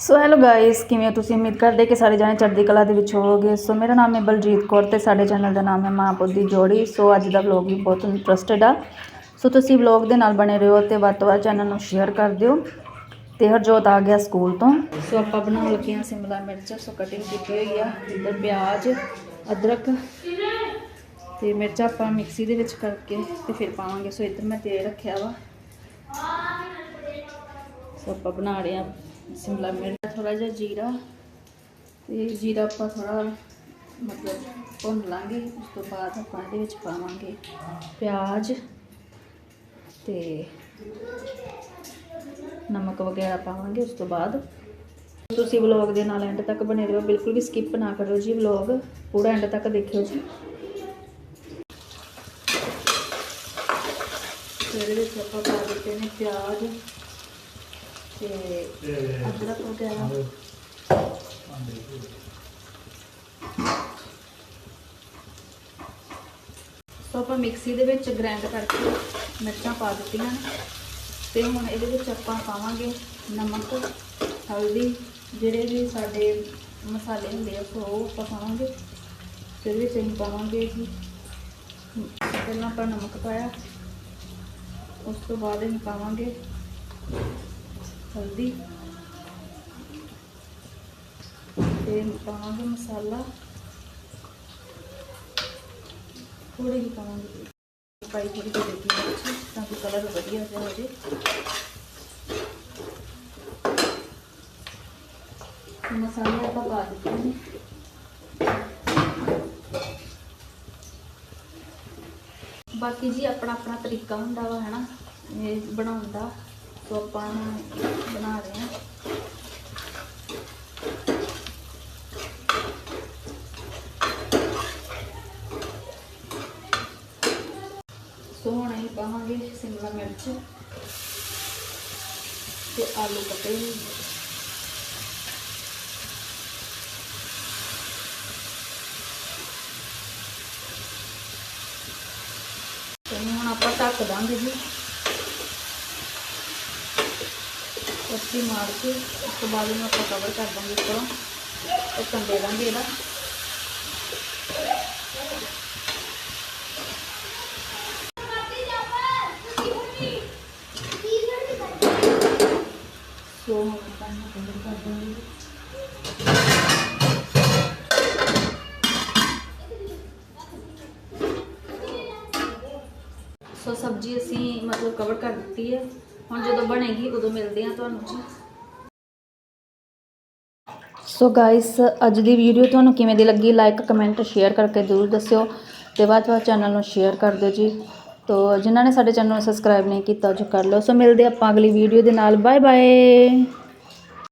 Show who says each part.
Speaker 1: So hello guys ਕਿਵੇਂ ਹੋ ਤੁਸੀਂ? ਉਮੀਦ ਕਰਦੇ ਕਿ ਸਾਰੇ ਜਾਣੇ ਚੜ੍ਹਦੀ ਕਲਾ ਦੇ ਵਿੱਚ ਹੋਵੋਗੇ। ਸੋ ਮੇਰਾ ਨਾਮ ਹੈ ਬਲਜੀਤ ਕੌਰ ਤੇ ਸਾਡੇ ਚੈਨਲ ਦਾ ਨਾਮ ਹੈ ਮਾਂ ਪੁੱਤ ਦੀ ਜੋੜੀ। ਸੋ ਅੱਜ ਦਾ ਵਲੌਗ ਵੀ ਬਹੁਤ ਇੰਟਰਸਟਿਡ ਆ। ਸੋ ਤੁਸੀਂ ਵਲੌਗ ਦੇ ਨਾਲ ਬਣੇ ਰਹੋ ਤੇ ਵੱਧ ਤੋਂ ਵੱਧ ਚੈਨਲ ਨੂੰ ਸ਼ੇਅਰ ਕਰ ਦਿਓ। ਤੇ ਹਰਜੋਤ ਆ ਗਿਆ ਸਕੂਲ ਤੋਂ। ਸੋ ਆਪਾਂ ਬਣਾਉਣ ਲੱਗੇ ਹਾਂ ਸਿਮਲਾ ਮਿਰਚ। ਸੋ ਕਟਿੰਗ ਕੀਤੀ ਹੋਈ ਆ। ਇੱਧਰ ਪਿਆਜ਼, ਅਦਰਕ ਤੇ ਮਿਰਚਾਂ ਆਪਾਂ ਮਿਕਸੀ ਦੇ ਵਿੱਚ ਕਰਕੇ ਤੇ ਫਿਰ ਪਾਵਾਂਗੇ। ਸੋ ਇੱਧਰ ਮੈਂ ਤੇਲ ਰੱਖਿਆ ਵਾ। ਸੋ ਆਪਾਂ ਬਣਾ ਰਹੇ ਆ ਸ਼ਿਮਲਾ ਮਿਰਚ ਥੋੜਾ ਜਿਹਾ ਜੀਰਾ ਤੇ ਜੀਰਾ ਆਪਾਂ ਥੋੜਾ ਮਤਲਬ ਭੁੰਨ ਲਾਂਗੇ, ਉਸ ਤੋਂ ਬਾਅਦ ਆਪਾਂ ਇਹਦੇ ਵਿੱਚ ਪਾਵਾਂਗੇ ਪਿਆਜ਼ ਤੇ ਨਮਕ ਵਗੈਰਾ ਪਾਵਾਂਗੇ, ਉਸ ਤੋਂ ਬਾਅਦ ਤੁਸੀਂ ਵਲੌਗ ਦੇ ਨਾਲ ਐਂਡ ਤੱਕ ਬਣੇ ਰਹੋ, ਬਿਲਕੁਲ ਵੀ ਸਕਿਪ ਨਾ ਕਰਿਓ ਜੀ ਵਲੌਗ, ਪੂਰਾ ਐਂਡ ਤੱਕ ਦੇਖਿਓ ਜੀ। ਤੇ ਇਹਦੇ ਵਿੱਚ ਆਪਾਂ ਪਾ ਦਿੱਤੇ ਨੇ ਪਿਆਜ਼। ਤੇ ਅਦਰਕ ਵਗੈਰਾ ਸੋ ਆਪਾਂ ਮਿਕਸੀ ਦੇ ਵਿੱਚ ਗ੍ਰਾਈਂਡ ਕਰਕੇ ਮਿਰਚਾਂ ਪਾ ਦਿੱਤੀਆਂ ਨੇ ਤੇ ਹੁਣ ਇਹਦੇ ਵਿੱਚ ਆਪਾਂ ਪਾਵਾਂਗੇ ਨਮਕ ਹਲਦੀ ਜਿਹੜੇ ਵੀ ਸਾਡੇ ਮਸਾਲੇ ਹੁੰਦੇ ਆ ਉਹ ਆਪਾਂ ਪਾਵਾਂਗੇ। ਤੇ ਇਹਦੇ ਵਿੱਚ ਅਸੀਂ ਪਾਵਾਂਗੇ ਜੀ ਪਹਿਲਾਂ ਆਪਾਂ ਨਮਕ ਪਾਇਆ ਉਸ ਤੋਂ ਬਾਅਦ ਅਸੀਂ ਪਾਵਾਂਗੇ ਹਲਦੀ ਤੇ ਪਾਵਾਂਗੇ ਮਸਾਲਾ ਥੋੜੀ ਜਿਹੀ ਪਾਵਾਂਗੇ। ਪਾਈ ਥੋੜੀ ਜਿਹੀ ਦੇਗੀ ਵਿੱਚ ਤਾਂ ਕਿ ਕਲਰ ਵਧੀਆ ਜਿਹਾ ਹੋ ਜੇ। ਤੇ ਮਸਾਲੇ ਆਪਾਂ ਪਾ ਦਿੱਤੇ ਨੇ। ਬਾਕੀ ਜੀ ਆਪਣਾ ਆਪਣਾ ਤਰੀਕਾ ਹੁੰਦਾ ਵਾ, ਹੈਨਾ, ਇਹ ਬਣਾਉਣ ਦਾ। ਸੋ ਆਪਾਂ ਹੁਣ ਬਣਾ ਰਹੇ ਸੋ ਹੁਣ ਅਸੀਂ ਪਾਵਾਂਗੇ ਸ਼ਿਮਲਾ ਮਿਰਚ ਤੇ ਆਲੂ ਕੱਟੇ ਹੋਏ ਤੇ ਹੁਣ ਆਪਾਂ ਢੱਕ ਦਾਂਗੇ ਜੀ। ਉੱਚੀ ਮਾਰ ਕੇ ਉਸ ਤੋਂ ਬਾਅਦ ਇਹਨੂੰ ਆਪਾਂ ਕਵਰ ਕਰ ਦਾਂਗੇ ਉੱਪਰੋਂ ਢੱਕਣ ਦੇ ਦਾਂਗੇ ਇਹਦਾ। ਸੋ ਹੁਣ ਆਪਾਂ ਇਹਨੂੰ ਕਵਰ ਕਰ ਦਾਂਗੇ। ਸੋ ਸਬਜ਼ੀ ਅਸੀਂ ਮਤਲਬ ਕਵਰ ਕਰ ਦਿੱਤੀ ਹੈ। ਹੁਣ ਜਦੋਂ ਬਣੇਗੀ, ਉਦੋਂ ਮਿਲਦੇ ਹਾਂ ਤੁਹਾਨੂੰ ਜੀ ਸੋ ਗਾਇਸ ਅੱਜ ਦੀ ਵੀਡੀਓ ਤੁਹਾਨੂੰ ਕਿਵੇਂ ਦੀ ਲੱਗੀ? ਲਾਈਕ ਕਮੈਂਟ ਸ਼ੇਅਰ ਕਰਕੇ ਜ਼ਰੂਰ ਦੱਸਿਓ। ਤੇ ਬਾਅਦ ਬਾਅਦ ਚੈਨਲ ਨੂੰ ਸ਼ੇਅਰ ਕਰ ਦਿਓ ਜੀ। ਤੋ ਜਿਨ੍ਹਾਂ ਨੇ ਸਾਡੇ ਚੈਨਲ ਨੂੰ ਸਬਸਕ੍ਰਾਈਬ ਨਹੀਂ ਕੀਤਾ, ਉਹ ਜੋ ਕਰ ਲਓ। ਸੋ ਮਿਲਦੇ ਆਪਾਂ ਅਗਲੀ ਵੀਡੀਓ ਦੇ ਨਾਲ। Bye bye